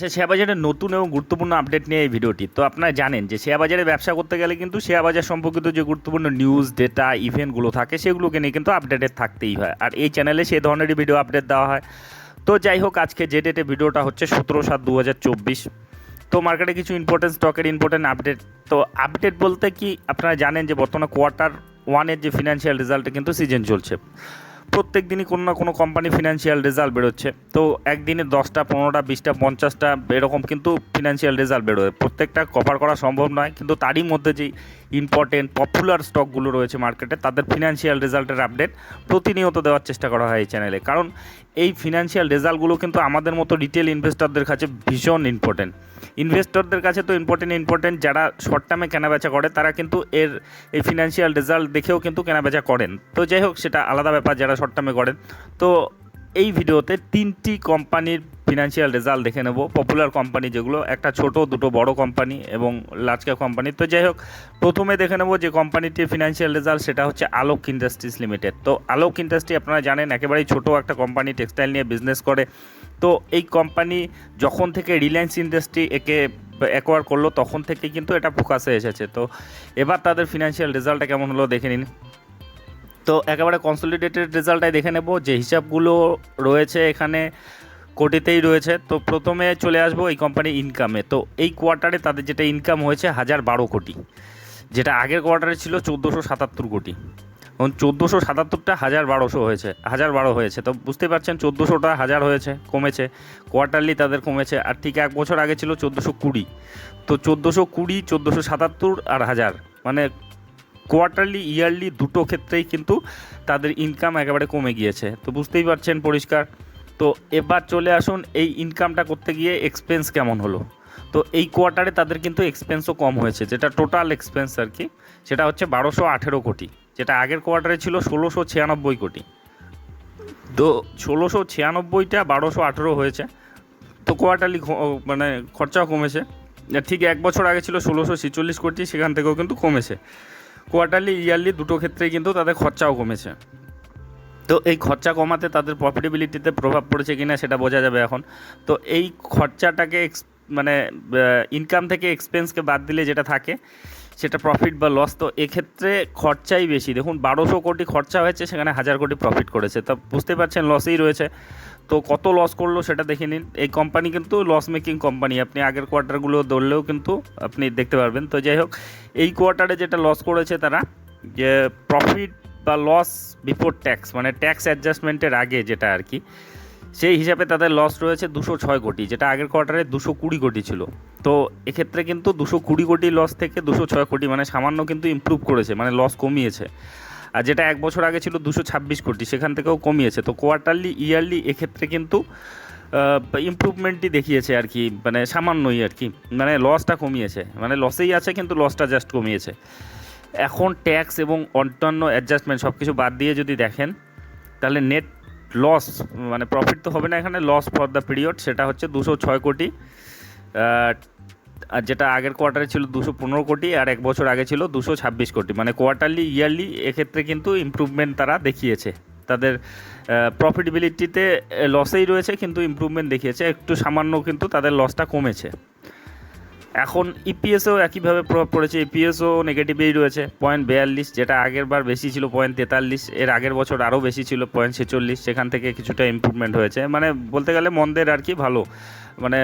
আচ্ছা শেয়ার বাজারের নতুন এবং গুরুত্বপূর্ণ আপডেট নিয়ে এই ভিডিওটি। তো আপনারা জানেন যে শেয়ার বাজারে ব্যবসা করতে গেলে কিন্তু শেয়ার বাজার সম্পর্কিত যে গুরুত্বপূর্ণ নিউজ ডেটা ইভেন্টগুলো থাকে, সেগুলোকে নিয়ে কিন্তু আপডেটেড থাকতেই হয়। আর এই চ্যানেলে সেই ধরনেরই ভিডিও আপডেট দেওয়া হয়। তো যাই হোক, আজকে যে ডেটে ভিডিওটা হচ্ছে সতেরো সাত দু তো মার্কেটে কিছু ইম্পর্টেন্ট স্টকের ইম্পর্টেন্ট আপডেট তো আপডেট বলতে কি, আপনারা জানেন যে বর্তমানে কোয়ার্টার ওয়ানের যে ফিনান্সিয়াল রেজাল্টে কিন্তু সিজন চলছে। প্রত্যেক দিনই কোনো না কোনো কোম্পানি ফিনান্সিয়াল রেজাল্ট বেরোচ্ছে। তো একদিনে দশটা, পনেরোটা, বিশটা, পঞ্চাশটা এরকম কিন্তু ফিনান্সিয়াল রেজাল্ট বেরোয়। প্রত্যেকটা কভার করা সম্ভব নয়, কিন্তু তারই মধ্যে যেই ইম্পর্টেন্ট পপুলার স্টকগুলো রয়েছে মার্কেটে তাদের ফিনান্সিয়াল রেজাল্টের আপডেট প্রতিনিয়ত দেওয়ার চেষ্টা করা হয় এই চ্যানেলে কারণ এই ফিনান্সিয়াল রেজাল্টগুলো কিন্তু আমাদের মতো রিটেল ইনভেস্টরদের কাছে ভীষণ ইম্পর্টেন্ট ইনভেস্টরদের কাছে তো ইম্পর্টেন্ট ইম্পর্টেন্ট যারা শর্ট টার্মে কেনাবেচা করে, তারা কিন্তু এর, এই ফিনান্সিয়াল রেজাল্ট দেখেও কিন্তু কেনাবেচা করেন। তো যাই হোক, সেটা আলাদা ব্যাপার যারা শর্ট টার্মে করেন। তো এই ভিডিওতে তিনটি কোম্পানির ফিনান্সিয়াল রেজাল্ট দেখে নেব। পপুলার কোম্পানি যেগুলো, একটা ছোট, দুটো বড় কোম্পানি এবং লার্জ ক্যাপ কোম্পানি তো যাই হোক, প্রথমে দেখে নেব যে কোম্পানিটির ফিনান্সিয়াল রেজাল্ট সেটা হচ্ছে আলোক ইন্ডাস্ট্রিজ লিমিটেড তো আলোক ইন্ডাস্ট্রি আপনারা জানেন, একেবারেই ছোট একটা কোম্পানি টেক্সটাইল নিয়ে বিজনেস করে। তো এই কোম্পানি যখন থেকে রিলায়েন্স ইন্ডাস্ট্রি একে অ্যাকোয়ার করল, তখন থেকে কিন্তু এটা ফোকাসে এসেছে। তো এবার তাদের ফিনান্সিয়াল রেজাল্টটা কেমন হলো দেখে নিন। তো একেবারে কনসলিডেটেড রেজাল্টটাই দেখে নেব। যে হিসাবগুলো রয়েছে এখানে কোটিতেই রয়েছে। তো প্রথমে চলে আসব এই কোম্পানির ইনকামে তো এই কোয়ার্টারে তাদের যেটা ইনকাম হয়েছে হাজার বারো কোটি। যেটা আগের কোয়ার্টারে ছিল চোদ্দোশো সাতাত্তর কোটি। এবং চোদ্দোশো সাতাত্তরটা হাজার বারোশো হয়েছে, হাজার বারো হয়েছে। তো বুঝতে পারছেন, চোদ্দোশোটা হাজার হয়েছে, কমেছে। কোয়ার্টারলি তাদের কমেছে। আর ঠিক এক বছর আগে ছিল চোদ্দোশো কুড়ি। তো চোদ্দোশো কুড়ি, চোদ্দোশো সাতাত্তর আর হাজার। মানে কোয়ার্টারলি ইয়ারলি দুটো ক্ষেত্রেই কিন্তু তাদের ইনকাম একেবারে কমে গিয়েছে। তো বুঝতেই পারছেন পরিষ্কার। তো এবার চলে আসুন এই ইনকামটা করতে গিয়ে এক্সপেন্স কেমন হলো? তো এই কোয়ার্টারে তাদের কিন্তু এক্সপেন্সও কম হয়েছে, যেটা টোটাল এক্সপেন্স আর কি, সেটা হচ্ছে বারোশো আঠেরো কোটি, যেটা আগের কোয়ার্টারে ছিল ষোলোশো ছিয়ানব্বই কোটি। তো ষোলোশো ছিয়ানব্বইটা বারোশো আঠেরো হয়েছে, তো কোয়ার্টারলি মানে খরচাও কমেছে। ঠিক এক বছর আগে ছিল ষোলোশো ছেচল্লিশ কোটি, সেখান থেকেও কিন্তু কমেছে। কোয়ার্টারলি ইয়ারলি দুটো ক্ষেত্রেই কিন্তু তাদের খরচাও কমেছে। তো এই খরচা কমাতে তাদের প্রফিটেবিলিটিতে প্রভাব পড়েছে কিনা সেটা বোঝা যাবে এখন। তো এই খরচাটাকে মানে ইনকাম থেকে এক্সপেন্সকে বাদ দিলে যেটা থাকে, সেটা প্রফিট বা লস তো এক্ষেত্রে খরচাই বেশি। দেখুন, বারোশো কোটি খরচা হয়েছে, সেখানে হাজার কোটি প্রফিট করেছে। তা বুঝতে পারছেন লসেই রয়েছে। তো কত লস করল সেটা দেখে নিন। এই কোম্পানি কিন্তু লস মেকিং কোম্পানি আপনি আগের কোয়ার্টারগুলো ধরলেও কিন্তু আপনি দেখতে পারবেন। তো যাই হোক, এই কোয়ার্টারে যেটা লস করেছে তারা, যে প্রফিট বা লস বিফোর ট্যাক্স মানে ট্যাক্স অ্যাডজাস্টমেন্টের আগে যেটা আর কি, সেই হিসাবে তাদের লস রয়েছে দুশো ছয় কোটি, যেটা আগের কোয়ার্টারে দুশো কুড়ি কোটি ছিল। তো এক্ষেত্রে কিন্তু দুশো কুড়ি কোটি লস থেকে দুশো ছয় কোটি মানে সামান্য কিন্তু ইম্প্রুভ করেছে মানে লস কমিয়েছে। আর যেটা এক বছর আগে ছিল দুশো ছাব্বিশ কোটি, সেখান থেকেও কমিয়েছে। তো কোয়ার্টারলি ইয়ারলি এক্ষেত্রে কিন্তু ইম্প্রুভমেন্টই দেখিয়েছে আর কি মানে সামান্যই আর কি মানে লসটা কমিয়েছে। মানে লসেই আছে, কিন্তু লসটা জাস্ট কমিয়েছে। এখন ট্যাক্স এবং অন্যান্য অ্যাডজাস্টমেন্ট সব কিছু বাদ দিয়ে যদি দেখেন, তাহলে নেট লস মানে প্রফিট তো হবে না এখানে লস ফর দ্য পিরিয়ড সেটা হচ্ছে দুশো ছয় কোটি। আর যেটা আগের কোয়ার্টারে ছিল দুশো পনেরো কোটি, আর এক বছর আগে ছিল দুশো ছাব্বিশ কোটি। মানে কোয়ার্টারলি ইয়ারলি এক্ষেত্রে কিন্তু ইম্প্রুভমেন্ট তারা দেখিয়েছে। তাদের প্রফিটেবিলিটিতে লসেই রয়েছে, কিন্তু ইম্প্রুভমেন্ট দেখিয়েছে। একটু সামান্য কিন্তু তাদের লসটা কমেছে। এখন ইপিএসও একইভাবে প্রভাব পড়েছে। ইপিএসও নেগেটিভেই রয়েছে পয়েন্ট বিয়াল্লিশ, যেটা আগের বার বেশি ছিল পয়েন্ট তেতাল্লিশ, এর আগের বছর আরও বেশি ছিল পয়েন্ট ছেচল্লিশ, সেখান থেকে কিছুটা ইম্প্রুভমেন্ট হয়েছে। মানে বলতে গেলে মন্দের আর কি ভালো। মানে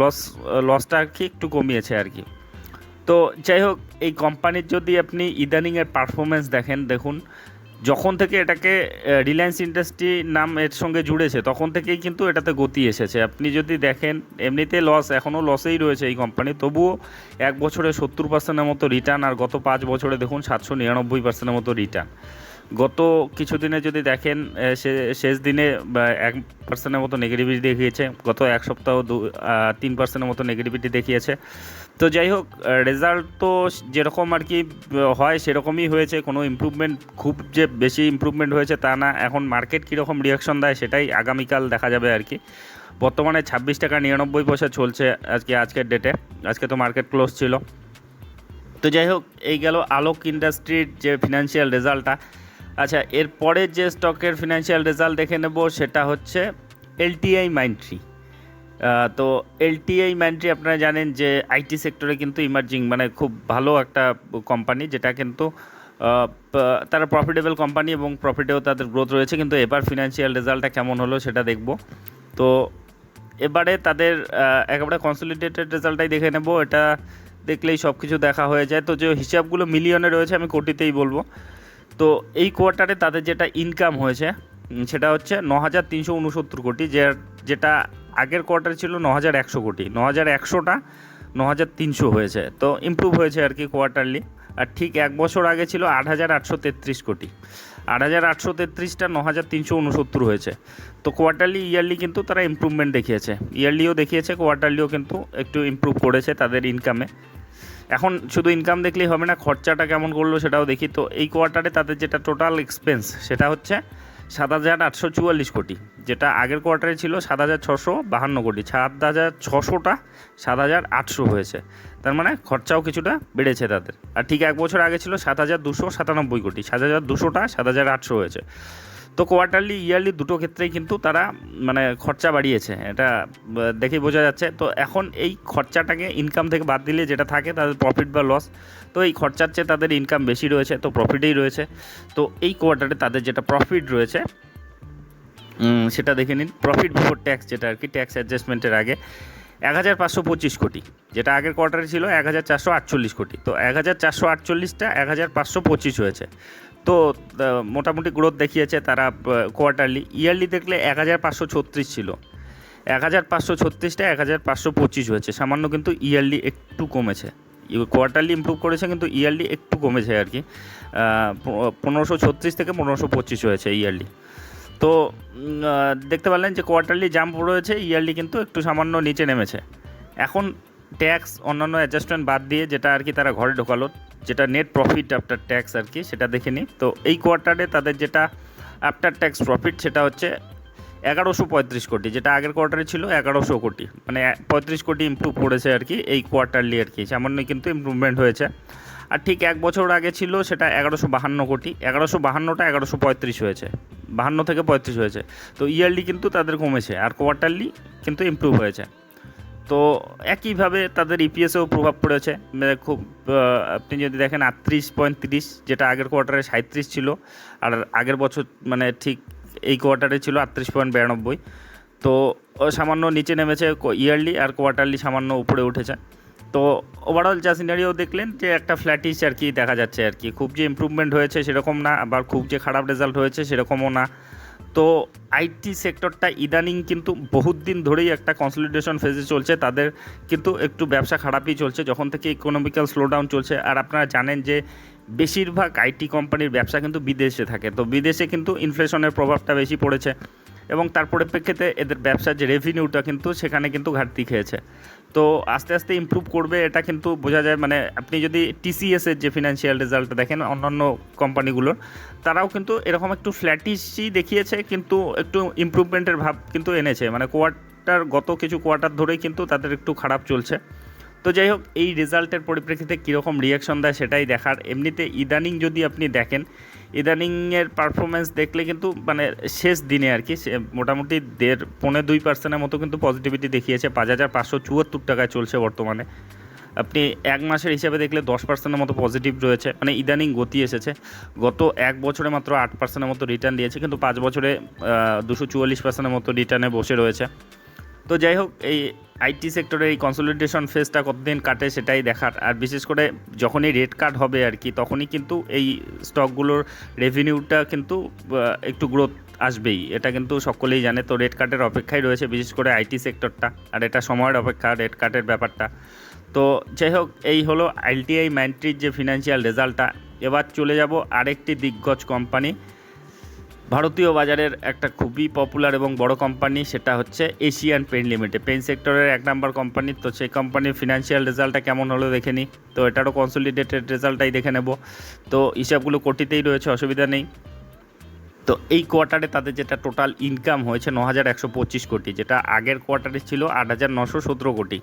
লস লসটা আর কি একটু কমিয়েছে আর কি। তো যাই হোক, এই কোম্পানির যদি আপনি ইদানিংয়ের পারফরমেন্স দেখেন, দেখুন যখন থেকে এটাকে রিলায়েন্স ইন্ডাস্ট্রি নাম এর সঙ্গে জুড়েছে, তখন থেকেই কিন্তু এটাতে গতি এসেছে। আপনি যদি দেখেন, এমনিতে লস এখনও লসেই রয়েছে এই কোম্পানি তবুও এক বছরে সত্তর পার্সেন্টের মতো রিটার্ন আর গত পাঁচ বছরে দেখুন সাতশো নিরানব্বই পার্সেন্টের মতো রিটার্ন গত কিছুদিনে যদি দেখেন শেষ দিনে এক পার্সেন্টের মতো নেগেটিভিটি দেখিয়েছে, গত এক সপ্তাহ দু তিন পার্সেন্টের মতো নেগেটিভিটি দেখিয়েছে। তো যাই হোক রেজাল্ট তো যেরকম আর কি হয় সেরকমই হয়েছে। কোনো ইম্প্রুভমেন্ট খুব যে বেশি ইম্প্রুভমেন্ট হয়েছে তা না। এখন মার্কেট কীরকম রিয়াকশন দেয় সেটাই আগামীকাল দেখা যাবে আর কি। বর্তমানে ছাব্বিশ টাকা নিরানব্বই পয়সা চলছে আজকে, আজকের ডেটে আজকে তো মার্কেট ক্লোজ ছিল। তো যাই হোক, এই গেল আলোক ইন্ডাস্ট্রির যে ফিনান্সিয়াল রেজাল্টটা আচ্ছা এরপরে যে স্টকের ফিনান্সিয়াল রেজাল্ট দেখে নেব, সেটা হচ্ছে এলটিআই মাইন্ট্রি তো এলটিআই ম্যান্ট্রি আপনারা জানেন যে আইটি সেক্টরে কিন্তু ইমার্জিং মানে খুব ভালো একটা কোম্পানি যেটা কিন্তু তারা প্রফিটেবল কোম্পানি এবং প্রফিটেও তাদের গ্রোথ রয়েছে, কিন্তু এবার ফিনান্সিয়াল রেজাল্টটা কেমন হলো সেটা দেখব। তো এবারে তাদের একেবারে কনসলিডেটেড রেজাল্টটাই দেখে নেব, এটা দেখলেই সব কিছু দেখা হয়ে যায়। তো যে হিসাবগুলো মিলিয়নে রয়েছে, আমি কোটিতেই বলব। তো এই কোয়ার্টারে তাদের যেটা ইনকাম হয়েছে সেটা হচ্ছে ন হাজার তিনশো উনসত্তর কোটি, যে, যেটা আগের কোয়ার্টার ছিল ন হাজার একশো কোটি। ন হাজার একশোটা ন হাজার তিনশো হয়েছে। তো ইমপ্রুভ হয়েছে আর কি কোয়ার্টারলি আর ঠিক এক বছর আগে ছিল আট হাজার আটশো তেত্রিশ কোটি। আট হাজার আটশো তেত্রিশটা ন হাজার তিনশো উনসত্তর হয়েছে। তো কোয়ার্টারলি ইয়ারলি কিন্তু তারা ইমপ্রুভমেন্ট দেখিয়েছে। ইয়ারলিও দেখিয়েছে কোয়ার্টারলিও কিন্তু একটু ইমপ্রুভ করেছে তাদের ইনকামে এখন শুধু ইনকাম দেখলেই হবে না, খরচাটা কেমন করল সেটাও দেখি। তো এই কোয়ার্টারে তাদের যেটা টোটাল এক্সপেন্স সেটা হচ্ছে সাত হাজার আটশো চুয়াল্লিশ কোটি। যেটা আগের কোয়ার্টারে ছিল সাত হাজার ছশো বাহান্ন কোটি। সাত হাজার ছশোটা সাত হাজার আটশো হয়েছে। তার মানে খরচাও কিছুটা বেড়েছে তাদের। আর ঠিক এক বছর আগে ছিল সাত হাজার দুশো সাতানব্বই কোটি। সাত হাজার দুশোটা সাত হাজার আটশো হয়েছে। তো কোয়ার্টারলি ইয়ারলি দুটো ক্ষেত্রেই কিন্তু তারা মানে খরচা বাড়িয়েছে। এটা দেখেই বোঝা যাচ্ছে। তো এখন এই খরচাটাকে ইনকাম থেকে বাদ দিলে যেটা থাকে তাদের প্রফিট বা লস তো এই খরচার চেয়ে তাদের ইনকাম বেশি রয়েছে, তো প্রফিটেই রয়েছে। তো এই কোয়ার্টারে তাদের যেটা প্রফিট রয়েছে সেটা দেখে নিন। প্রফিট বিফোর ট্যাক্স যেটা আর কি ট্যাক্স অ্যাডজাস্টমেন্টের আগে এক হাজার পাঁচশো পঁচিশ কোটি। যেটা আগের কোয়ার্টারে ছিল এক হাজার চারশো আটচল্লিশ কোটি। তো এক হাজার চারশো আটচল্লিশটা এক হাজার পাঁচশো পঁচিশ হয়েছে। তো মোটামুটি গ্রোথ দেখিয়েছে তারা কোয়ার্টারলি ইয়ারলি দেখলে এক হাজার পাঁচশো ছত্রিশ ছিল। এক হাজার পাঁচশো ছত্রিশটা এক হাজার পাঁচশো পঁচিশ হয়েছে। সামান্য কিন্তু ইয়ারলি একটু কমেছে। কোয়ার্টারলি ইমপ্রুভ করেছে কিন্তু ইয়ারলি একটু কমেছে আর কি। পনেরোশো ছত্রিশ থেকে পনেরোশো পঁচিশ হয়েছে ইয়ারলি তো দেখতে পারলেন যে কোয়ার্টারলি জাম্প রয়েছে ইয়ারলি কিন্তু একটু সামান্য নিচে নেমেছে। এখন ট্যাক্স অন্যান্য অ্যাডজাস্টমেন্ট বাদ দিয়ে যেটা আর কি তারা ঘরে ঢোকালো যেটা নেট প্রফিট আফটার ট্যাক্স আর কি, সেটা দেখে নিই। তো এই কোয়ার্টারে তাদের যেটা আফটার ট্যাক্স প্রফিট সেটা হচ্ছে এগারোশো পঁয়ত্রিশ কোটি, যেটা আগের কোয়ার্টারে ছিল এগারোশো কোটি। মানে পঁয়ত্রিশ কোটি ইমপ্রুভ করেছে আর কি এই কোয়ার্টারলি আর কি, সামান্য কিন্তু ইমপ্রুভমেন্ট হয়েছে। আর ঠিক এক বছর আগে ছিল সেটা এগারোশো বাহান্ন কোটি, এগারোশো বাহান্নটা এগারোশো পঁয়ত্রিশ হয়েছে। বাহান্ন থেকে পঁয়ত্রিশ হয়েছে। তো ইয়ারলি কিন্তু তাদের কমেছে, আর কোয়ার্টারলি কিন্তু ইমপ্রুভ হয়েছে। তো একইভাবে তাদের ইপিএসেও প্রভাব পড়েছে। মানে খুব আপনি যদি দেখেন আটত্রিশ পয়েন্ট তিরিশ, যেটা আগের কোয়ার্টারে সাঁত্রিশ ছিল, আর আগের বছর মানে ঠিক এই কোয়ার্টারে ছিল আটত্রিশ পয়েন্ট বিরানব্বই। তো সামান্য নিচে নেমেছে ইয়ারলি আর কোয়ার্টারলি সামান্য উপরে উঠেছে। তো ওভারঅল যা সিনারিও দেখলেন যে একটা ফ্ল্যাটিস আর কি দেখা যাচ্ছে আর কি। খুব যে ইমপ্রুভমেন্ট হয়েছে সেরকম না, আবার খুব যে খারাপ রেজাল্ট হয়েছে সেরকমও না। তো আইটি সেক্টরটা ইদানিং কিন্তু বহুত দিন ধরেই একটা কনসলিডেশন ফেজে চলছে। তাদের কিন্তু একটু ব্যবসা খারাপই চলছে, যখন থেকে ইকোনমিক্যাল স্লোডাউন চলছে। আর আপনারা জানেন যে বেশিরভাগ আইটি কোম্পানির ব্যবসা কিন্তু বিদেশে থাকে। তো বিদেশে কিন্তু ইনফ্লেশনের প্রভাবটা বেশি পড়েছে এবং তার পরিপ্রেক্ষিতে এদের ব্যবসার যে রেভিনিউটা কিন্তু সেখানে কিন্তু ঘাটতি খেয়েছে। তো আস্তে আস্তে ইমপ্রুভ করবে, এটা কিন্তু বোঝা যায়। মানে আপনি যদি টিসিএসের যে ফিনান্সিয়াল রেজাল্ট দেখেন, অন্যান্য কোম্পানিগুলোর তারাও কিন্তু এরকম একটু ফ্ল্যাটিশই দেখিয়েছে, কিন্তু একটু ইমপ্রুভমেন্টের ভাব কিন্তু এনেছে। মানে কোয়ার্টার গত কিছু কোয়ার্টার ধরেই কিন্তু তাদের একটু খারাপ চলছে। তো যাই হোক, এই রেজাল্টের পরিপ্রেক্ষিতে কীরকম রিয়াকশন দেয় সেটাই দেখার। এমনিতে ইদানিং যদি আপনি দেখেন ইদানিংয়ের পারফরমেন্স দেখলে কিন্তু মানে শেষ দিনে আর কি মোটামুটি দেড়, পৌনে দুই পার্সেন্টের মতো কিন্তু পজিটিভিটি দেখিয়েছে। পাঁচ হাজার পাঁচশো চুয়াত্তর টাকায় চলছে বর্তমানে। আপনি এক মাসের হিসাবে দেখলে দশ পার্সেন্টের মতো পজিটিভ রয়েছে। মানে ইদানিং গতি এসেছে। গত এক বছরে মাত্র আট পার্সেন্টের মতো রিটার্ন দিয়েছে। কিন্তু পাঁচ বছরে দুশো চুয়াল্লিশ পার্সেন্টের মতো রিটার্নে বসে রয়েছে। তো যাই হোক এই আইটি সেক্টরের এই কনসলিডেশন ফেজটা কতদিন কাটে সেটাই দেখার। আর বিশেষ করে যখনই রেট কাট হবে আর কি, তখনই কিন্তু এই স্টকগুলোর রেভিনিউটা কিন্তু একটু গ্রোথ আসবেই। এটা কিন্তু সকলেই জানে, তো রেড কার্ডের অপেক্ষায় রয়েছে বিশেষ করে আইটি সেক্টরটা। আর এটা সময়ের অপেক্ষা রেড কার্ডের ব্যাপারটা। তো যাই হোক এই হলো আইটিআই ম্যান্ট্রির যে ফিনান্সিয়াল রেজাল্টটা এবার চলে যাব আরেকটি দিগ্গজ কোম্পানি ভারতীয় বাজারের একটা খুবই পপুলার এবং বড় কোম্পানি সেটা হচ্ছে এশিয়ান পেন লিমিটেড পেন সেক্টরের এক নাম্বার কোম্পানি তো সেই কোম্পানির ফিনান্সিয়াল রেজাল্টটা কেমন হলো দেখে নিই তো এটারও কনসলিডেটেড রেজাল্টটাই দেখে নেব। তো হিসাবগুলো কোটিতেই রয়েছে, অসুবিধা নেই। তো এই কোয়ার্টারে তাদের যেটা টোটাল ইনকাম হয়েছে ন হাজার একশো পঁচিশ কোটি, যেটা আগের কোয়ার্টারে ছিল আট হাজার নশো সতেরো কোটি।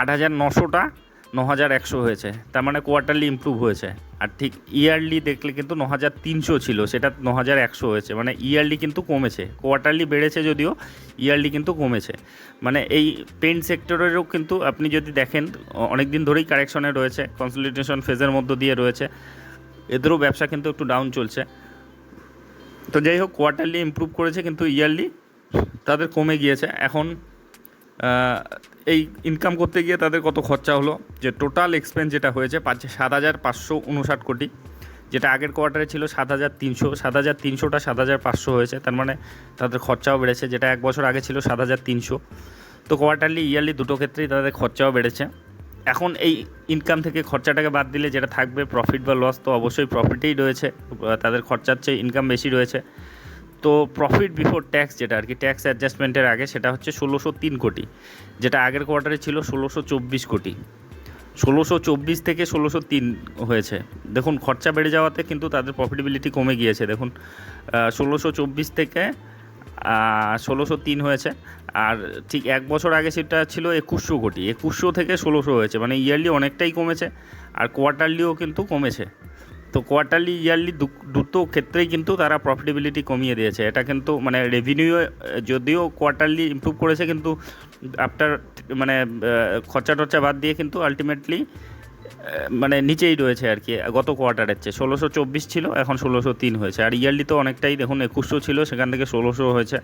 আট হাজার নশোটা ন হাজার একশো হয়েছে। তার মানে কোয়ার্টারলি ইমপ্রুভ হয়েছে। আর ঠিক ইয়ারলি দেখলে কিন্তু ন হাজার তিনশো ছিল, সেটা ন হাজার একশো হয়েছে। মানে ইয়ারলি কিন্তু কমেছে। কোয়ার্টারলি বেড়েছে যদিও ইয়ারলি কিন্তু কমেছে। মানে এই পেন্ট সেক্টরেরও কিন্তু আপনি যদি দেখেন অনেক দিন ধরেই কারেকশনে রয়েছে কনসলিডেশন ফেজের মধ্য দিয়ে রয়েছে। এদেরও ব্যবসা কিন্তু একটু ডাউন চলছে। তো যাই হোক কোয়ার্টারলি ইমপ্রুভ করেছে কিন্তু ইয়ারলি তাদের কমে গিয়েছে। এখন এই ইনকাম করতে গিয়ে তাদের কত খরচা হলো? যে টোটাল এক্সপেন্স যেটা হয়েছে পাচ্ছে সাত হাজার পাঁচশো উনষাট কোটি, যেটা আগের কোয়ার্টারে ছিল সাত হাজার তিনশো, সাত হাজার তিনশোটা সাত হাজার পাঁচশো হয়েছে, তার মানে তাদের খরচাও বেড়েছে, যেটা এক বছর আগে ছিল সাত হাজার তিনশো। তো কোয়ার্টারলি ইয়ারলি দুটো ক্ষেত্রেই তাদের খরচাও বেড়েছে। এখন এই ইনকাম থেকে খরচাটাকে বাদ দিলে যেটা থাকবে প্রফিট বা লস তো অবশ্যই প্রফিটেই রয়েছে। তাদের খরচার চেয়ে ইনকাম বেশি রয়েছে। তো প্রফিট বিফোর ট্যাক্স যেটা আর কি ট্যাক্স অ্যাডজাস্টমেন্টের আগে সেটা হচ্ছে ষোলোশো তিন কোটি, যেটা আগের কোয়ার্টারে ছিল ষোলোশো চব্বিশ কোটি। ষোলোশো চব্বিশ থেকে ষোলোশো তিন হয়েছে। দেখুন, খরচা বেড়ে যাওয়াতে কিন্তু তাদের প্রফিটেবিলিটি কমে গিয়েছে। দেখুন ষোলোশো চব্বিশ থেকে ষোলোশো তিন হয়েছে। আর ঠিক এক বছর আগে সেটা ছিল একুশশো কোটি। একুশশো থেকে ষোলোশো হয়েছে। মানে ইয়ারলি অনেকটাই কমেছে। আর কোয়ার্টারলিও কিন্তু কমেছে। তো কোয়ার্টারলি ইয়ারলি দুটো ক্ষেত্রেই কিন্তু তারা প্রফিটেবিলিটি কমিয়ে দিয়েছে। এটা কিন্তু মানে রেভিনিউ যদিও কোয়ার্টারলি ইমপ্রুভ করেছে, কিন্তু আফটার মানে খরচা টরচা বাদ দিয়ে কিন্তু আলটিমেটলি মানে নিচেই রয়েছে আর কি, গত কোয়ার্টারের চেয়ে। ষোলোশো চব্বিশ ছিল, এখন ষোলোশো তিন হয়েছে। আর ইয়ারলি তো অনেকটাই, দেখুন, একুশশো ছিল, সেখান থেকে ষোলোশো হয়েছে।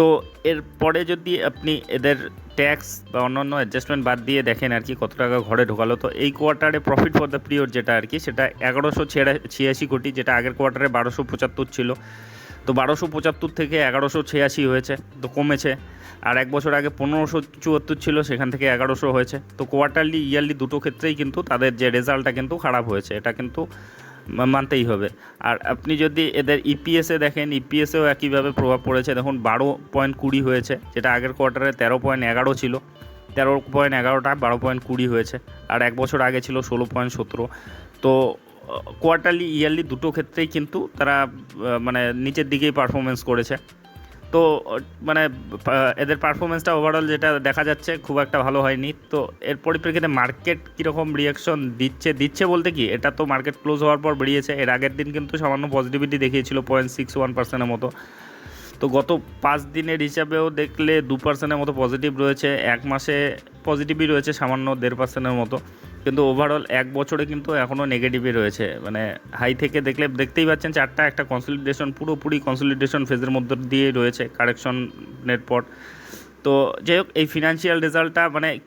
তো এরপরে যদি আপনি এদের ট্যাক্স বা অন্যান্য অ্যাডজাস্টমেন্ট বাদ দিয়ে দেখেন আর কি কত টাকা ঘরে ঢোকালো, তো এই কোয়ার্টারে প্রফিট ফর দ্য পিরিয়ড যেটা আর কি, সেটা এগারোশো ছিয়াশি কোটি, যেটা আগের কোয়ার্টারে বারোশো পঁচাত্তর ছিল। তো বারোশো পঁচাত্তর থেকে এগারোশো ছিয়াশি হয়েছে, তো কমেছে। আর এক বছর আগে পনেরোশো চুয়াত্তর ছিল, সেখান থেকে এগারোশো হয়েছে। তো কোয়ার্টারলি ইয়ারলি দুটো ক্ষেত্রেই কিন্তু তাদের যে রেজাল্টটা কিন্তু খারাপ হয়েছে। এটা কিন্তু মানতেই হবে। আর আপনি যদি এদের ইপিএসে দেখেন ইপিএসেও একইভাবে প্রভাব পড়েছে। দেখুন, বারো পয়েন্ট কুড়ি হয়েছে, যেটা আগের কোয়ার্টারে তেরো পয়েন্ট এগারো ছিল। তেরো পয়েন্ট এগারোটা, বারো পয়েন্ট কুড়ি হয়েছে। আর এক বছর আগে ছিল ষোলো পয়েন্ট সতেরো। তো কোয়ার্টারলি ইয়ারলি দুটো ক্ষেত্রেই কিন্তু তারা মানে নিচের দিকেই পারফরমেন্স করেছে। তো মানে এদের পারফরমেন্সটা ওভারঅল যেটা দেখা যাচ্ছে খুব একটা ভালো হয়নি। তো, এর পরিপ্রেক্ষিতে মার্কেট কীরকম রিয়াকশন দিচ্ছে দিচ্ছে বলতে কি? এটা তো মার্কেট ক্লোজ হওয়ার পর বেরিয়েছে। এর আগের দিন কিন্তু সামান্য পজিটিভিটি দেখিয়েছিল পয়েন্ট সিক্স ওয়ান পার্সেন্টের মতো। তো, গত পাঁচ দিনের হিসাবেও দেখলে দু পার্সেন্টের মতো পজিটিভ রয়েছে। এক মাসে পজিটিভই রয়েছে সামান্য দেড় পার্সেন্টের মতো। কিন্তু ওভারঅল এক বছরে কিন্তু এখনও নেগেটিভই রয়েছে। মানে হাই থেকে দেখলে, দেখতেই পাচ্ছেন চারটা একটা কনসলিডেশন পুরোপুরি কনসলিডেশন ফেজের মধ্যে দিয়ে রয়েছে কারেকশনের পর। তো যাই হোক, এই ফিনান্সিয়াল রেজাল্টটা মানে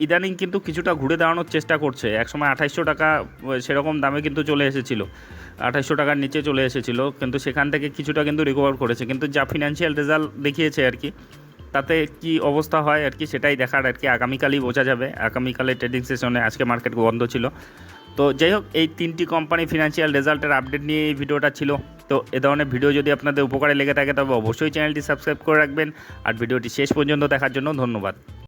ইদানিং কিন্তু কিছুটা ঘুরে দাঁড়ানোর চেষ্টা করছে। একসময় আঠাইশশো টাকা সেরকম দামে কিন্তু চলে এসেছিল। আঠাইশশো টাকার নিচে চলে এসেছিল। কিন্তু সেখান থেকে কিছুটা কিন্তু রিকভার করেছে। কিন্তু যা ফিনান্সিয়াল রেজাল্ট দেখিয়েছে আর কি তাতে কি অবস্থা হয় আর কি সেটাই দেখার আর কি। আগামীকালই বোঝা যাবে। আগামীকালে ট্রেডিং সেশনে আজকে মার্কেট বন্ধ ছিল। তো যাই হোক, এই তিনটি কোম্পানি ফিনান্সিয়াল রেজাল্টের আপডেট নিয়ে এই ভিডিওটা ছিল। তো এ ধরনের ভিডিও যদি আপনাদের উপকারে লেগে থাকে, তবে অবশ্যই চ্যানেলটি সাবস্ক্রাইব করে রাখবেন। আর ভিডিওটি শেষ পর্যন্ত দেখার জন্য ধন্যবাদ।